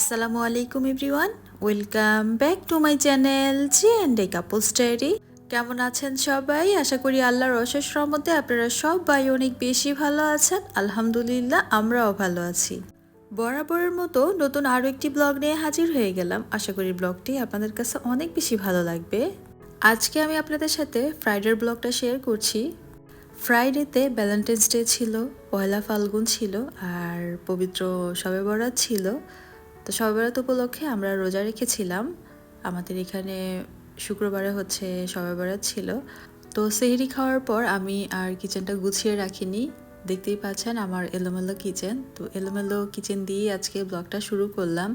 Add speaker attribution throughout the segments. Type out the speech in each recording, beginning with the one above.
Speaker 1: আসসালামু আলাইকুম everyone, welcome back to my channel G and A couple story কেমন আছেন সবাই? আশা করি আল্লাহর অশেষ রহমতে আপনারা সবাই অনেক বেশি ভালো আছেন। আলহামদুলিল্লাহ, আমরাও ভালো আছি। বরাবরের মতো নতুন আরও একটি ব্লগ নিয়ে হাজির হয়ে গেলাম। আশা করি ব্লগটি আপনাদের কাছে অনেক বেশি ভালো লাগবে। আজকে আমি আপনাদের সাথে ফ্রাইডের ব্লগটা শেয়ার করছি। ফ্রাইডেতে ভ্যালেন্টাইন্স ডে ছিল, পয়লা ফাল্গুন ছিল, আর পবিত্র শবে বরাত ছিল। তো শবে বরাত উপলক্ষে আমরা রোজা রেখেছিলাম। আমাদের এখানে শুক্রবারে হচ্ছে শবে বরাত ছিল। তো সেহরি খাওয়ার পর আমি আর কিচেনটা গুছিয়ে রাখিনি। দেখতেই পাচ্ছেন আমার এলোমেলো কিচেন। তো এলোমেলো কিচেন দিয়েই আজকে ব্লগটা শুরু করলাম।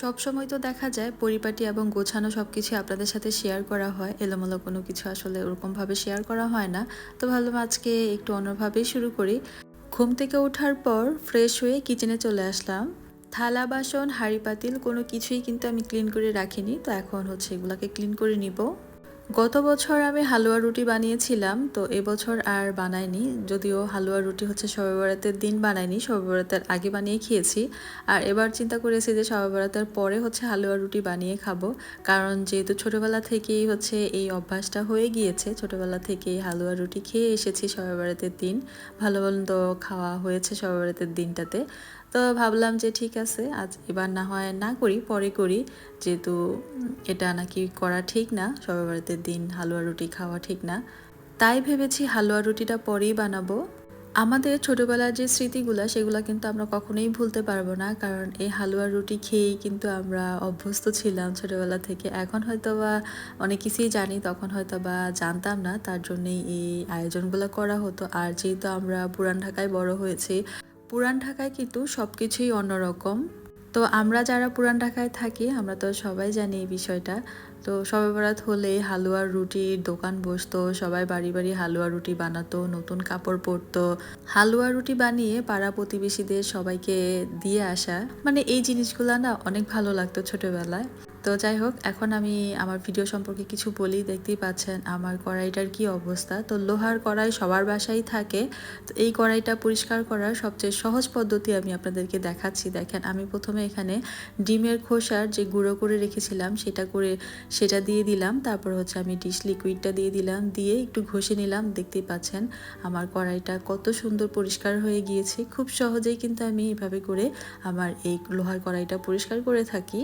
Speaker 1: সব সময় তো দেখা যায় পরিপাটি এবং গোছানো সব কিছু আপনাদের সাথে শেয়ার করা হয়। এলোমেলো কোনো কিছু আসলে ওরকমভাবে শেয়ার করা হয় না। তো ভাবলাম আজকে একটু অন্যভাবেই শুরু করি। ঘুম থেকে ওঠার পর ফ্রেশ হয়ে কিচেনে চলে আসলাম। থালা, বাসন, হাঁড়ি, পাতিল কোনো কিছুই কিন্তু আমি ক্লিন করে রাখিনি। তো এখন হচ্ছে এগুলাকে ক্লিন করে নিব। গত বছর আমি হালুয়া রুটি বানিয়েছিলাম, তো এবছর আর বানাইনি। যদিও হালুয়া রুটি হচ্ছে সবে দিন বানাইনি সবে আগে বানিয়ে খেয়েছি। আর এবার চিন্তা করেছি যে সবে পরে হচ্ছে হালুয়া রুটি বানিয়ে খাব। কারণ যেহেতু ছোটোবেলা থেকেই হচ্ছে এই অভ্যাসটা হয়ে গিয়েছে, ছোটোবেলা থেকেই হালুয়া রুটি খেয়ে এসেছি সবে দিন। ভালো মন্দ খাওয়া হয়েছে সবে দিনটাতে। তো ভাবলাম যে ঠিক আছে, আজ এবার না হয় না করি, পরে করি। যেহেতু এটা নাকি করা ঠিক না সবে বরাতের দিন হালুয়া রুটি খাওয়া ঠিক না। তাই ভেবেছি হালুয়া রুটিটা পরেই বানাবো। আমাদের ছোটবেলার যে স্মৃতিগুলো, সেগুলো কিন্তু আমরা কখনোই ভুলতে পারব না। কারণ এই হালুয়া রুটি খেয়েই কিন্তু আমরা অভ্যস্ত ছিলাম ছোটোবেলা থেকে। এখন হয়তো বা অনেক কিছুই জানি, তখন হয়তো বা জানতাম না। তার জন্যই এই আয়োজনগুলো করা হতো। আর যেহেতু আমরা পুরান ঢাকায় বড় হয়েছি পুরান ঢাকায় কিন্তু সব কিছুই অন্যরকম। তো আমরা যারা পুরান ঢাকায় থাকি, আমরা তো সবাই জানি এই বিষয়টা। তো সবে বরাত হলে হালুয়ার রুটির দোকান বসতো, সবাই বাড়ি বাড়ি হালুয়া রুটি বানাতো, নতুন কাপড় পরতো। হালুয়া রুটি বানিয়ে পাড়া প্রতিবেশীদের সবাইকে দিয়ে আসা মানে এই জিনিসগুলো না অনেক ভালো লাগতো ছোটবেলায়। তো যাই হোক, এখন আমি আমার ভিডিও সম্পর্কে কিছু বলি। দেখতেই পাচ্ছেন আমার কড়াইটার কি অবস্থা। তো লোহার কড়াই সবার বাসায় থাকে। তো এই কড়াইটা পরিষ্কার করার সবচেয়ে সহজ পদ্ধতি আমি আপনাদেরকে দেখাচ্ছি। দেখেন, আমি প্রথমে এখানে ডিমের খোসার যে গুঁড়ো করে রেখেছিলাম, সেটা করে, সেটা দিয়ে দিলাম। তারপর হচ্ছে আমি ডিশ লিকুইডটা দিয়ে দিলাম। দিয়ে একটু ঘষে নিলাম। দেখতেই পাচ্ছেন আমার কড়াইটা কত সুন্দর পরিষ্কার হয়ে গিয়েছে। খুব সহজেই কিন্তু আমি এভাবে করে আমার এই লোহার কড়াইটা পরিষ্কার করে থাকি।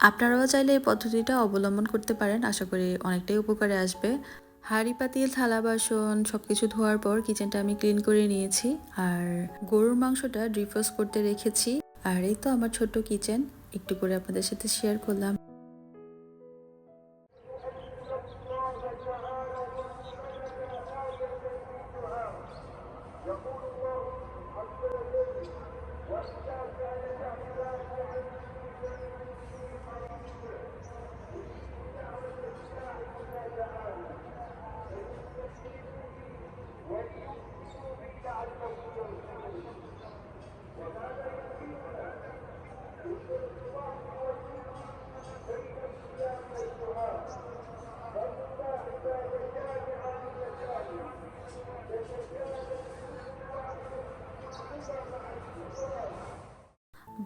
Speaker 1: আপনারাও চাইলে এই পদ্ধতিটা অবলম্বন করতে পারেন। আশা করি অনেকটাই উপকারে আসবে। হাঁড়ি, পাতিল, থালা, বাসন সব কিছু ধোয়ার পর কিচেনটা আমি ক্লিন করে নিয়েছি। আর গরুর মাংসটা ডিফ্রোস্ট করতে রেখেছি। আর এই তো আমার ছোট্ট কিচেন একটু করে আপনাদের সাথে শেয়ার করলাম।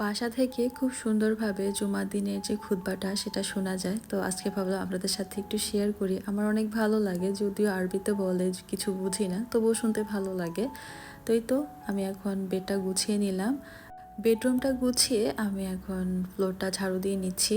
Speaker 1: বাসা থেকে খুব সুন্দরভাবে জুমার দিনের যে খুদ্বাটা সেটা শোনা যায়। তো আজকে ভাবলাম আপনাদের সাথে একটু শেয়ার করি। আমার অনেক ভালো লাগে, যদিও আরবিতে বলে কিছু বুঝি না, তবুও শুনতে ভালো লাগে। তো তো আমি এখন বেডটা গুছিয়ে নিলাম। বেডরুমটা গুছিয়ে আমি এখন ফ্লোরটা ঝাড়ু দিয়ে নিচ্ছি।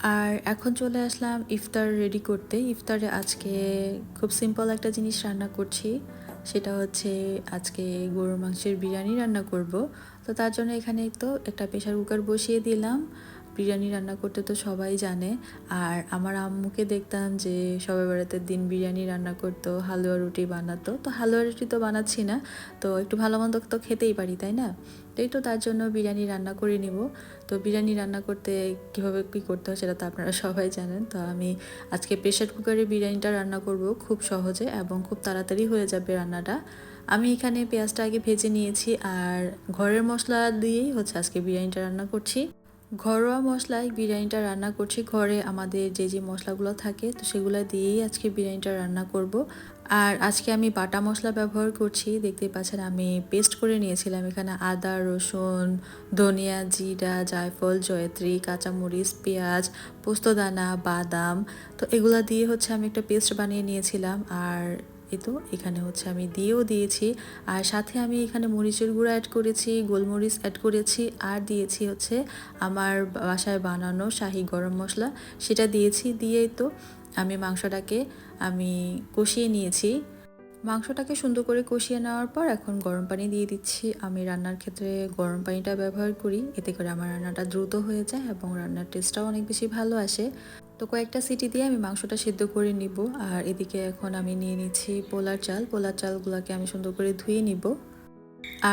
Speaker 1: আর এখন চলে আসলাম ইফতার রেডি করতে। ইফতারে আজকে খুব সিম্পল একটা জিনিস রান্না করছি। সেটা হচ্ছে আজকে গরুর মাংসের বিরিয়ানি রান্না করব। তো তার জন্য এখানে তো একটা প্রেশার কুকার বসিয়ে দিলাম। বিরিয়ানি রান্না করতে তো সবাই জানে। আর আমার আম্মুকে দেখতাম যে সবে বেড়াতে দিন বিরিয়ানি রান্না করতো, হালুয়া রুটি বানাতো। তো হালুয়া রুটি তো বানাচ্ছি না, তো একটু ভালো মন্দ তো খেতেই পারি, তাই না? এই তো তার জন্য বিরিয়ানি রান্না করে নিব। তো বিরিয়ানি রান্না করতে কীভাবে কী করতে হয় সেটা তো আপনারা সবাই জানেন। তো আমি আজকে প্রেশার কুকারে বিরিয়ানিটা রান্না করব খুব সহজে এবং খুব তাড়াতাড়ি হয়ে যাবে রান্নাটা। আমি এখানে পেঁয়াজটা আগে ভেজে নিয়েছি আর ঘরের মশলা দিয়েই হচ্ছে আজকে বিরিয়ানিটা রান্না করছি। ঘরোয়া মশলায় বিরিয়ানিটা রান্না করছি। ঘরে আমাদের যে যে মশলাগুলো থাকে তো সেগুলো দিয়েই আজকে বিরিয়ানিটা রান্না করব। আর আজকে আমি বাটা মশলা ব্যবহার করছি। দেখতে পাচ্ছেন আমি পেস্ট করে নিয়েছিলাম। এখানে আদা, রসুন, ধনিয়া জিরা, জায়ফল, জয়ত্রী, কাঁচামরিচ, পেঁয়াজ, পোস্তদানা, বাদাম। তো এগুলা দিয়ে হচ্ছে আমি একটা পেস্ট বানিয়ে নিয়েছিলাম। আর এই তো, এখানে হচ্ছে আমি দিয়েও দিয়েছি। আর সাথে আমি এখানে মরিচের গুঁড়ো অ্যাড করেছি, গোলমরিচ অ্যাড করেছি, আর দিয়েছি হচ্ছে আমার বাসায় বানানো শাহি গরম মশলা। সেটা দিয়েছি, দিয়েই তো আমি মাংসটাকে আমি কষিয়ে নিয়েছি। মাংসটাকে সুন্দর করে কষিয়ে নেওয়ার পর এখন গরম পানি দিয়ে দিচ্ছি। আমি রান্নার ক্ষেত্রে গরম পানিটা ব্যবহার করি, এতে করে আমার রান্নাটা দ্রুত হয়ে যায় এবং রান্নার টেস্টটাও অনেক বেশি ভালো আসে। তো কয়েকটা সিটি দিয়ে আমি মাংসটা সিদ্ধ করে নিব। আর এদিকে এখন আমি নিয়ে নিচ্ছি পোলার চাল। পোলার চালগুলোকে আমি সুন্দর করে ধুয়ে নিব।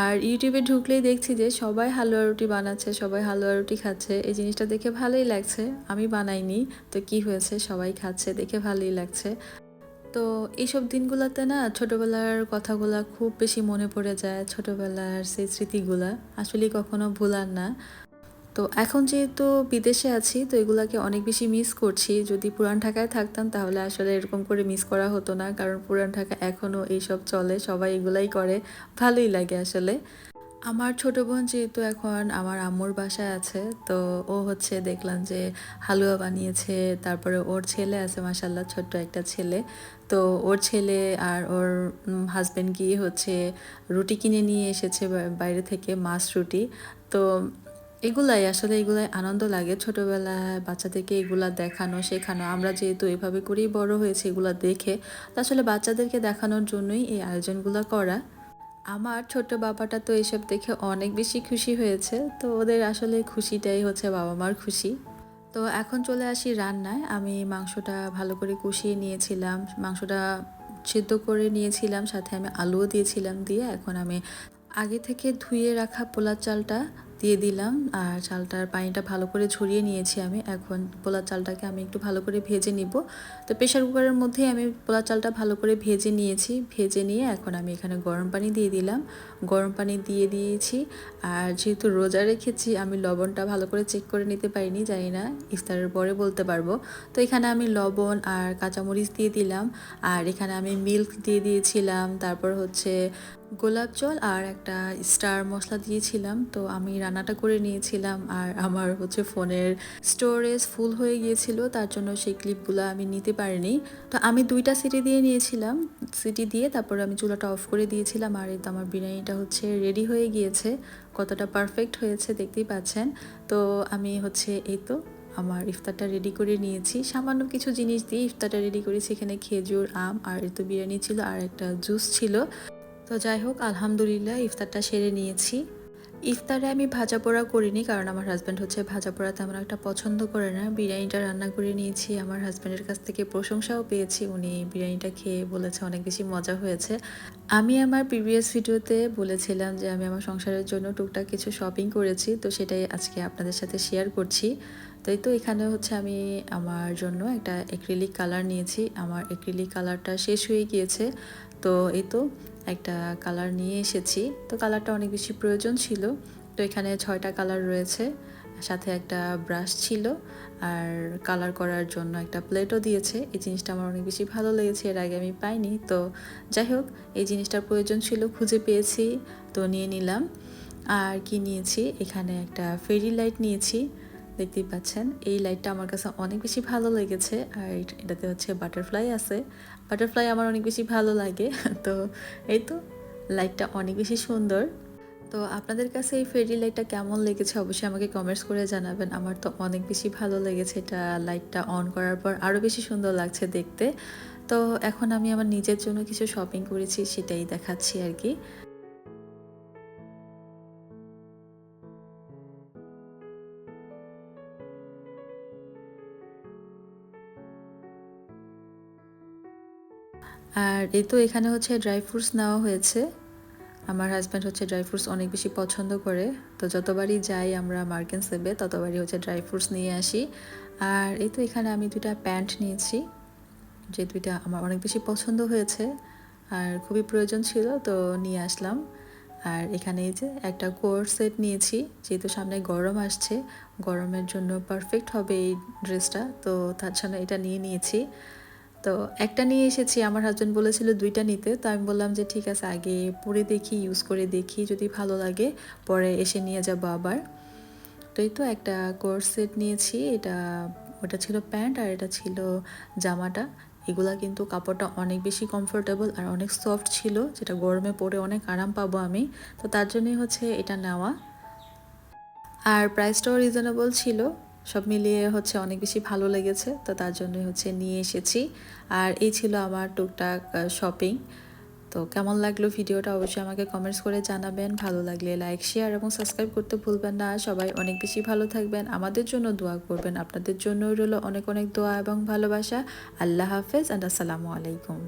Speaker 1: আর ইউটিউবে ঢুকলেই দেখছি যে সবাই হালুয়া রুটি বানাচ্ছে, সবাই হালুয়া রুটি খাচ্ছে। এই জিনিসটা দেখে ভালোই লাগছে। আমি বানাইনি, তো কি হয়েছে? সবাই খাচ্ছে, দেখে ভালোই লাগছে। তো এইসব দিনগুলোতে না ছোটোবেলার কথাগুলা খুব বেশি মনে পড়ে যায়, ছোটোবেলার সেই স্মৃতিগুলা। আসলে কখনো ভুলার না। তো এখন যেহেতু বিদেশে আছি, তো এগুলাকে অনেক বেশি মিস করছি। যদি পুরান ঢাকায় থাকতাম, তাহলে আসলে এরকম করে মিস করা হতো না। কারণ পুরান ঢাকা এখনও এইসব চলে, সবাই এগুলাই করে। ভালোই লাগে আসলে। আমার ছোট বোন যেহেতু এখন আমার আম্মুর বাসায় আছে, তো ও হচ্ছে দেখলাম যে হালুয়া বানিয়েছে, তারপরে ওর ছেলে আছে মাসাল্লাহ ছোট্ট একটা ছেলে। তো ওর ছেলে আর ওর হাজব্যান্ড গিয়ে হচ্ছে রুটি কিনে নিয়ে এসেছে বাইরে থেকে মাছ রুটি। তো এগুলাই, আসলে এগুলাই আনন্দ লাগে। ছোটোবেলায় বাচ্চাদেরকে এগুলা দেখানো, শেখানো। আমরা যেহেতু এভাবে করেই বড় হয়েছে এগুলা দেখে আসলে বাচ্চাদেরকে দেখানোর জন্যই এই আয়োজনগুলো করা। আমার ছোট বাবাটা তো এসব দেখে অনেক বেশি খুশি হয়েছে, তো ওদের আসলে খুশিটাই হচ্ছে বাবা মার খুশি। তো এখন চলে আসি রান্নায়। আমি মাংসটা ভালো করে কষিয়ে নিয়েছিলাম, মাংসটা সিদ্ধ করে নিয়েছিলাম, সাথে আমি আলুও দিয়েছিলাম দিয়ে এখন আমি আগে থেকে ধুয়ে রাখা পোলার চালটা দিয়ে দিলাম আর চালটার পানিটা ভালো করে ঝরিয়ে নিয়েছি আমি। এখন পোলার চালটাকে আমি একটু ভালো করে ভেজে নিব। তো প্রেশার কুকারের মধ্যেই আমি পোলার চালটা ভালো করে ভেজে নিয়েছি। ভেজে নিয়ে এখন আমি এখানে গরম পানি দিয়ে দিলাম। গরম পানি দিয়ে দিয়েছি আর যেহেতু রোজা রেখেছি, আমি লবণটা ভালো করে চেক করে নিতে পারিনি, জানি না ইফতারের পরে বলতে পারব। তো এখানে আমি লবণ আর কাঁচামরিচ দিয়ে দিলাম আর এখানে আমি মিল্ক দিয়ে দিয়েছিলাম। তারপর হচ্ছে গোলাপ জল আর একটা স্টার মশলা দিয়েছিলাম, তো আমি রান্নাটা করে নিয়েছিলাম আর আমার হচ্ছে ফোনের স্টোরেজ ফুল হয়ে গিয়েছিল, তার জন্য সেই ক্লিপগুলো আমি নিতে পারিনি। তো আমি দুইটা সিটি দিয়ে নিয়েছিলাম, সিটি দিয়ে তারপর আমি চুলাটা অফ করে দিয়েছিলাম আর এই তো আমার বিরিয়ানিটা হচ্ছে রেডি হয়ে গিয়েছে, কতটা পারফেক্ট হয়েছে দেখতেই পাচ্ছেন। তো আমি হচ্ছে এই তো আমার ইফতারটা রেডি করে নিয়েছি, সামান্য কিছু জিনিস দিয়ে ইফতারটা রেডি করেছি, এখানে খেজুর, আম আর তো বিরিয়ানি ছিল আর একটা জুস ছিল। তো যাই হোক, আলহামদুলিল্লাহ ইফতারটা সেরে নিয়েছি। ইফতারে আমি ভাজা পোড়া করিনি কারণ আমার হাজব্যান্ড হচ্ছে ভাজা পোড়া তেমন একটা পছন্দ করে না। বিরিয়ানিটা রান্না করে নিয়েছি, আমার হাজব্যান্ডের কাছ থেকে প্রশংসাও পেয়েছি, উনি বিরিয়ানিটা খেয়ে বলেছে অনেক বেশি মজা হয়েছে। আমি আমার প্রিভিয়াস ভিডিওতে বলেছিলাম যে আমি আমার সংসারের জন্য টুকটাক কিছু শপিং করেছি, তো সেটাই আজকে আপনাদের সাথে শেয়ার করছি। তাই তো এখানে হচ্ছে আমি আমার জন্য একটা এক্রিলিক কালার নিয়েছি, আমার এক্রিলিক কালারটা শেষ হয়ে গিয়েছে। তো এই তো একটা কালার নিয়ে এসেছি। তো কালারটা অনেক বেশি প্রয়োজন ছিল। তো এখানে ছয়টা কালার রয়েছে। সাথে একটা ব্রাশ ছিল। আর কালার করার জন্য একটা প্লেটও দিয়েছে। এই জিনিসটা আমার অনেক বেশি ভালো লেগেছে। এর আগে আমি পাইনি। তো যাই হোক, এই জিনিসটার প্রয়োজন ছিল, খুঁজে পেয়েছি। তো নিয়ে নিলাম। আর কি নিয়েছি? এখানে একটা ফেরি লাইট নিয়েছি। দেখতেই পাচ্ছেন, এই লাইটটা আমার কাছে অনেক বেশি ভালো লেগেছে। আর এটাতে হচ্ছে বাটারফ্লাই আছে। বাটারফ্লাই আমার অনেক বেশি ভালো লাগে। তো এই তো লাইটটা অনেক বেশি সুন্দর। তো আপনাদের কাছে এই ফেরি লাইটটা কেমন লেগেছে অবশ্যই আমাকে কমেন্টস করে জানাবেন। আমার তো অনেক বেশি ভালো লেগেছে এটা লাইটটা অন করার পর। আরও বেশি সুন্দর লাগছে দেখতে। তো এখন আমি আমার নিজের জন্য কিছু শপিং করেছি, সেটাই দেখাচ্ছি আর কি। আর এই তো এখানে হচ্ছে ড্রাই ফ্রুটস নেওয়া হয়েছে। আমার হাজব্যান্ড হচ্ছে ড্রাই ফ্রুটস অনেক বেশি পছন্দ করে। তো যতবারই যাই আমরা মার্কেন সেবে, ততবারই হচ্ছে ড্রাই ফ্রুটস নিয়ে আসি। আর এই তো এখানে আমি দুইটা প্যান্ট নিয়েছি, যে দুইটা আমার অনেক বেশি পছন্দ হয়েছে। আর খুবই প্রয়োজন ছিল, তো নিয়ে আসলাম। আর এখানে এই যে একটা কোর সেট নিয়েছি, যেহেতু সামনে গরম আসছে, গরমের জন্য পারফেক্ট হবে এই ড্রেসটা তো তার জন্য এটা নিয়ে নিয়েছি। তো একটা নিয়ে এসেছি, আমার হাজব্যান্ড বলেছিল দুইটা নিতে, তো আমি বললাম যে ঠিক আছে, আগে পরে দেখি ইউজ করে দেখি, যদি ভালো লাগে, পরে এসে নিয়ে যাব আবার। তো এই তো একটা কোর্স সেট নিয়েছি, এটা, ওটা ছিল প্যান্ট আর এটা ছিল জামাটা। এগুলা কিন্তু কাপড়টা অনেক বেশি কমফোর্টেবল আর অনেক সফট ছিল, যেটা গরমে পরে অনেক আরাম পাবো আমি। তো তার জন্যই হচ্ছে এটা নেওয়া। আর প্রাইসটাও রিজনেবল ছিল। সব মিলিয়ে হচ্ছে অনেক বেশি ভালো লেগেছে, তো তার জন্য হচ্ছে নিয়ে এসেছি। আর এই ছিল আমার টুকটাক শপিং তো কেমন লাগল ভিডিওটা অবশ্যই আমাকে কমেন্টস করে জানাবেন। ভালো লাগলে লাইক শেয়ার এবং সাবস্ক্রাইব করতে ভুলবেন না। সবাই অনেক বেশি ভালো থাকবেন। আমাদের জন্য দোয়া করবেন। আপনাদের জন্য রইল অনেক অনেক দোয়া এবং ভালোবাসা। আল্লাহ হাফেজ অ্যান্ড আসসালামু আলাইকুম।